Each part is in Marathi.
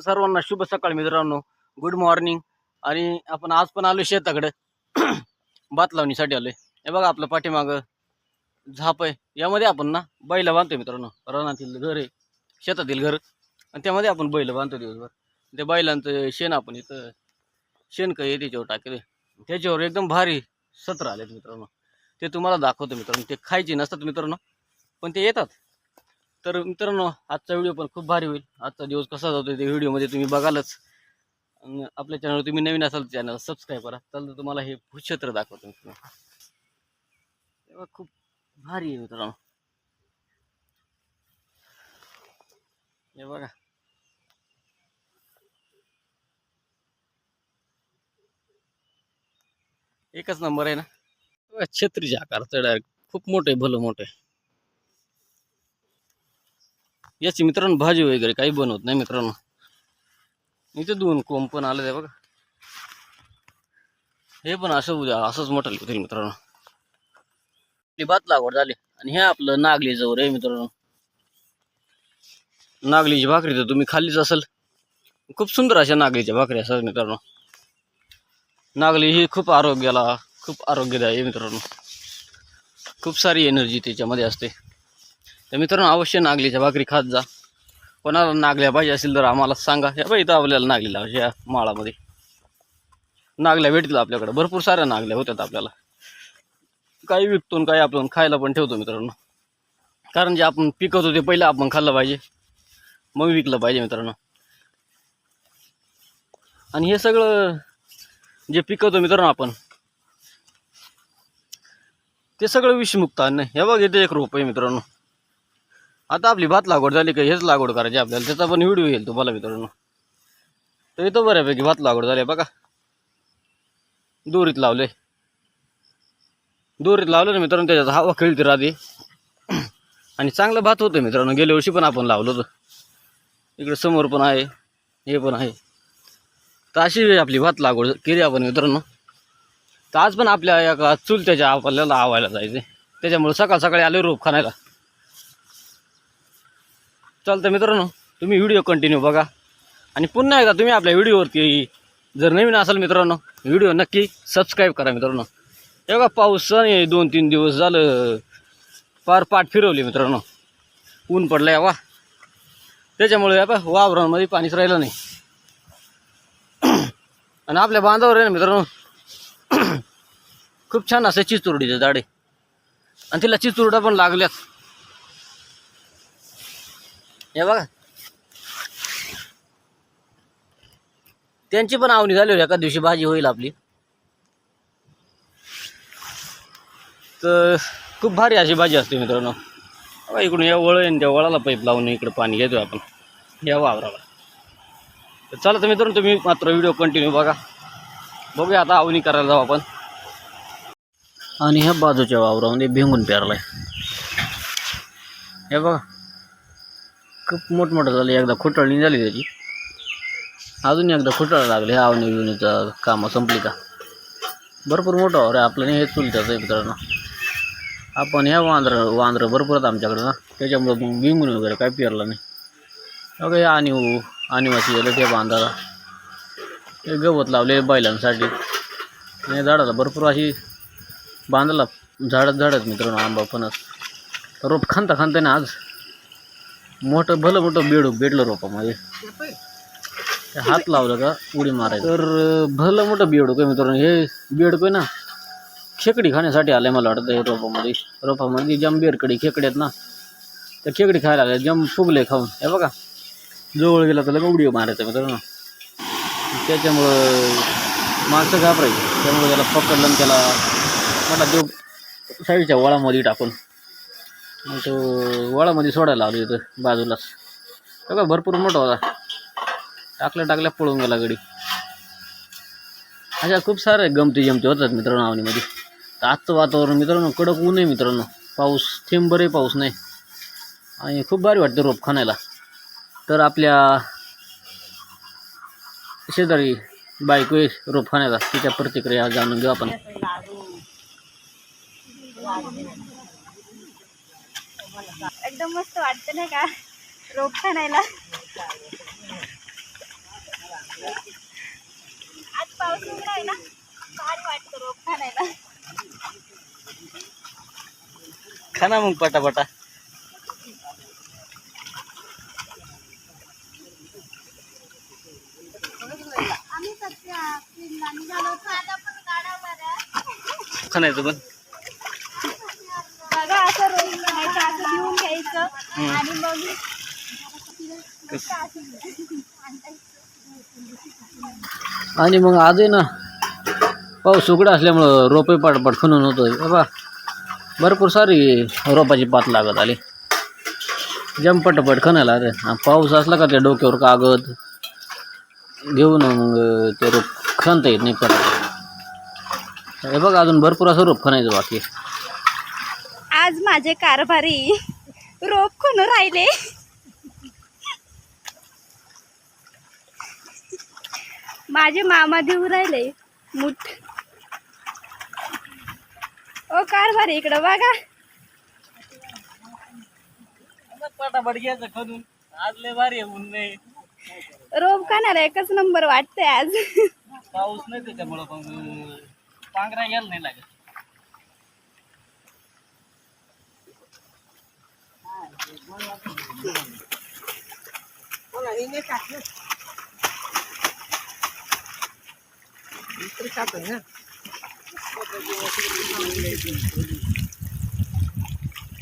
सर्वांना शुभ सकाळ मित्रांनो. गुड मॉर्निंग आणि आपण आज पण आलो शेताकडे. भात लावणीसाठी आलोय. हे बघा आपलं पाठीमागं झाप आहे. यामध्ये आपण ना बैल बांधतो मित्रांनो. रानातील घर आहे. शेतातील घर. आणि त्यामध्ये आपण बैल बांधतो दिवसभर. त्या बैलांचं शेण आपण इथं शेणकं आहे त्याच्यावर टाकले त्याच्यावर एकदम भारी सत्र आलेत मित्रांनो. ते तुम्हाला दाखवतो मित्रांनो. ते खायचे नसतात मित्रांनो. पण ते येतात. तर मित्रांनो आजचा व्हिडिओ पण खूप भारी होईल. आजचा दिवस कसा जातो ते व्हिडिओमध्ये तुम्ही बघालच. आपल्या चॅनलवर तुम्ही नवीन असाल चॅनल सबस्क्राईब करा. तर तुम्हाला हे भूक्षेत्र दाखवतो मित्रांनो. तेव्हा खूप भारी आहे मित्रांनो. हे बघा. एकच नंबर आहे ना? छत्रीच्या आकारचं डायरेक्ट खूप मोठे भलं मोठे याची मित्रांनो भाजी वगैरे काही बनवत नाही मित्रांनो. इथे दोन कोंब पण आले बघा. हे पण असं उद्या असंच मोठं होतील मित्रांनो. आपली भात लागवड झाली आणि हे आपलं नागली जवळ आहे मित्रांनो. नागलीची भाकरी तर तुम्ही खाल्लीच असेल. खूप सुंदर अशा नागलीच्या भाकरी असतात मित्रांनो. नागली ही खूप आरोग्याला खूप आरोग्यदायी आहे मित्रांनो. खूप सारी एनर्जी त्याच्यामध्ये असते. तर मित्रांनो अवश्य नागलीच्या भाकरी खात जा. कोणाला नागल्या पाहिजे असेल तर आम्हाला सांगा. या बाई इथं आपल्याला नागली लावायची या माळामध्ये. नागल्या भेटतील आपल्याकडे. भरपूर साऱ्या नागल्या होत्यात आपल्याला. काही विकतो आणि काही आपण खायला पण ठेवतो मित्रांनो. कारण जे आपण पिकवतो ते पहिलं आपण खाल्लं पाहिजे. मग विकलं पाहिजे मित्रांनो. आणि हे सगळं जे पिकवतो मित्रांनो आपण ते सगळं विषमुक्त अन्न हे बघ इथे एक रोप आहे मित्रांनो. आता आपली भात लागवड झाली का हेच लागवड करायची आपल्याला. त्याचा पण व्हिडिओ येईल तुम्हाला मित्रांनो. तर इथं बऱ्यापैकी भात लागवड झाली आहे बघा. दोरीत लावले. दोरीत लावलं ना मित्रांनो त्याच्यात हवा खेळते राहते. आणि चांगलं भात होतं मित्रांनो. गेल्या वर्षी पण आपण लावलं होतं. इकडे समोर पण आहे. हे पण आहे. तर अशी आपली भात लागवड केली आपण मित्रांनो. तर आज पण आपल्या एका चुलत्याच्या आपल्याला आवायला जायचं त्याच्यामुळे सकाळ सकाळी आले रोप खाण्याला. चालतं मित्रांनो तुम्ही व्हिडिओ कंटिन्यू बघा. आणि पुन्हा एकदा तुम्ही आपल्या व्हिडिओवरती जर नवीन असाल मित्रांनो व्हिडिओ नक्की सबस्क्राईब करा मित्रांनो. हे बघा पाऊस आणि दोन तीन दिवस झालं फार पाठ फिरवली मित्रांनो. ऊन पडलं आहे वा. त्याच्यामुळे या वावरांमध्ये पाणीच राहिलं नाही. आणि आपल्या बांधावर आहे ना मित्रांनो खूप छान असं चिचुरडीचे झाडे. आणि तिला चिचुरडा पण लागल्यात. हे बघा. त्यांची पण आवणी झाली होती एका दिवशी भाजी होईल आपली. तर खूप भारी अशी भाजी असते मित्रांनो. बघा इकडून या वळ त्या वळाला पाईप लावून इकडे पाणी घेतोय आपण. या वावराला. तर चला तर मित्रांनो तुम्ही मात्र व्हिडिओ कंटिन्यू बघा. बघूया आता आवणी करायला जाऊ आपण. आणि ह्या बाजूच्या वावरामध्ये भेंगून पेरलाय. हे बघा. खूप मोठमोठं झालं. एकदा खुटळणी झाली त्याची. अजून एकदा खुटाळा लागले. ह्या आवणी बिवणीचं कामं संपली का? भरपूर मोठं वावर आहे आपलं नाही हे चुलत्याचं आहे मित्रांनो. आपण ह्या वांद्र वांद्र भरपूर आहेत आमच्याकडे ना. त्याच्यामुळं मग विंगून वगैरे काय पेरलं नाही. अगं हे आणीव आणीवासी गेलं ते बांधाला. हे गवत लावले बैलांसाठी. आणि झाडाला भरपूर अशी बांधाला झाडत झाडत मित्रांनो आंबा फणस. रोप खांता खांता ना आज. मोठं भलं मोठं बेड भेटलं रोपामध्ये ते हात लावलं का उडी मारायचं तर भलं मोठं बेडूक आहे मित्रांनो हे बेडूक आहे ना खेकडी खाण्यासाठी आलंय मला वाटतं हे रोपामध्ये. रोपामध्ये जम खेकडे आहेत ना तर खेकडी खायला आले जम फुगले खाऊन. हे बघा जवळ गेला तर उडी मारायचं मित्रांनो. त्याच्यामुळं माणसं घाबरायची. त्यामुळे त्याला पकडलं त्याला मोठा देव साईडच्या वळामध्ये टाकून. मग तो वळामध्ये सोडायला लावली इथं बाजूलाच. बघा भरपूर मोठा होता. टाकल्या टाकल्या पळून गेला गडी. अशा खूप साऱ्या गमती जमती होतात मित्रांनो आवणीमध्ये तर आजचं वातावरण मित्रांनो कडक ऊन आहे मित्रांनो. पाऊस थेंबरही पाऊस नाही. आणि खूप भारी वाटते रोप खाण्याला. तर आपल्या शेजारी बायको आहे रोप खाण्याला. तिच्या प्रतिक्रिया जाणून घेऊ आपण. एकदम मस्त वाटतं नाही का? रोप खाणायला आज पाऊस उघडा आहे ना भारी वाटतं रोप खाणायला खाना मग पटापटा. आम्ही सध्या आता पण पण आणि मग आणि मग आजही ना पाऊस उघडा असल्यामुळं रोपे पाटपाट खणून होतं बाबा भरपूर सारी रोपाची पात लागत आली जम पटपट खणायला. आणि पाऊस असला का त्या डोक्यावर कागद घेऊन मग ते रोप खणता येत नाही पटपट हे बघा अजून भरपूर असं रोप खणायचं बाकी आहे. आज माझे कारभारी रोप खणून राहिले? माझे मामा देऊ राहिले मुठ. ओ कारभारी इकडं बघा. पटापट घ्यायचं आज लय भारी नाही रोप खाणार एकच नंबर वाटतंय आज. पाऊस नाही त्याच्यामुळं मग पांघरा घ्यायला नाही लागत.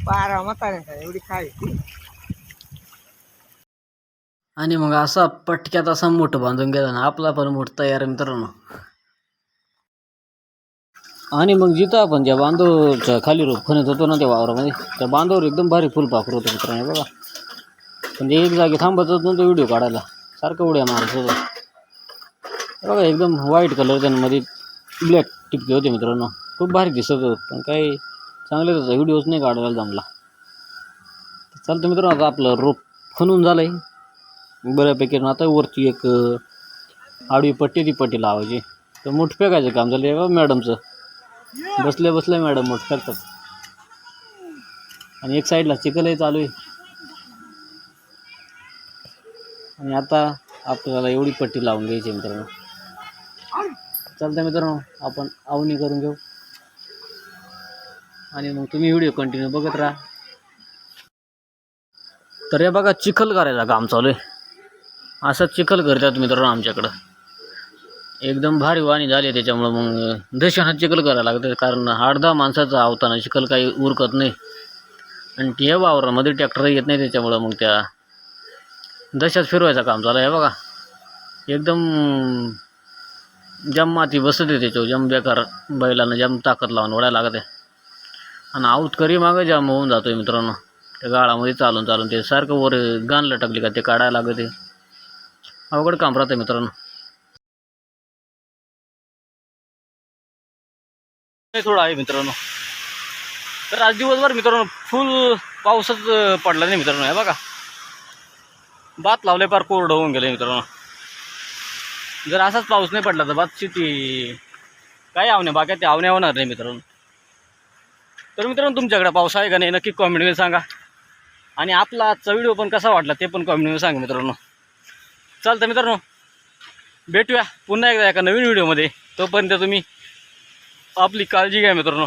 बारा म्हाताऱ्यांचा एवढी काय आणि मग असा पटक्यात असा मोठ बांधून गेला ना आपला पण मोठ तयार आहे मित्रांनो. आणि मग जिथं आपण ज्या बांधवच्या खाली रोप खणत होतो ना त्या वावरामध्ये त्या बांधवर एकदम भारी फुलपाखरू होतं मित्रांनो बघा. पण एक जागी थांबतच नव्हतं व्हिडिओ काढायला. सारखं उड्या मारत होतं. बघा एकदम व्हाईट कलर त्यांमध्ये ब्लॅक टिपके होते मित्रांनो. खूप भारी दिसत होतं पण काही चांगले त्याचा व्हिडिओच नाही काढायला जमला. चालतं मित्रांनो आता आपलं रोप खणून झालं आहे बऱ्यापैकी आता वरती एक आडवी पट्टी ती पट्टी लावायची. तर मोठं फेकायचं काम झालं आहे मॅडमचं. बसल्या बसल्या मॅडम मोठ करतात. आणि एक साईडला चिखलही चालू आहे. आणि आता आपल्याला एवढी पट्टी लावून घ्यायची मित्रांनो. चालतं मित्रांनो आपण आवनी करून घेऊ. आणि मग तुम्ही व्हिडिओ कंटिन्यू बघत राहा. तर हे बघा चिखल करायचा काम चालू आहे. असं चिखल करतात मित्रांनो आमच्याकडं. एकदम भारी वाणी झाली आहे त्याच्यामुळं मग दशानं चिखल करायला लागतं. कारण अर्धा माणसाचं आवताना चिखल काही उरकत नाही. आणि त्या वावरामध्ये ट्रॅक्टर येत नाही त्याच्यामुळं मग त्या दशात फिरवायचं काम चालू आहे बघा एकदम जम माती बसत आहे त्याच्यावर जम बेकार बैलांना जम ताकद लावून ओढायला लागत आहे. आणि आऊत करी मागं जाम होऊन जातो आहे मित्रांनो. त्या गाळामध्ये चालून चालून ते सारखं वर गाण लटकली का ते काढायला लागत आहे. अवघड काम राहतं मित्रांनो. थोडं आहे मित्रांनो. तर आज दिवसभर मित्रांनो फुल पाऊसच पडला नाही मित्रांनो हे बघा. भात लावले फार कोरडं होऊन गेलं मित्रांनो. जर असाच पाऊस नाही पडला तर भात शेती काय आवण्या बाकी ते आवण्या होणार नाही मित्रांनो. तर मित्रांनो तुमच्याकडे पाऊस आहे का नाही नक्की कॉमेंटमध्ये सांगा. आणि आपला आजचा व्हिडिओ पण कसा वाटला ते पण कॉमेंटमध्ये सांगा मित्रांनो. चालतं मित्रांनो. भेटूया पुन्हा एकदा एका नवीन व्हिडिओमध्ये तोपर्यंत तुम्ही आपली काळजी घ्या मित्रांनो.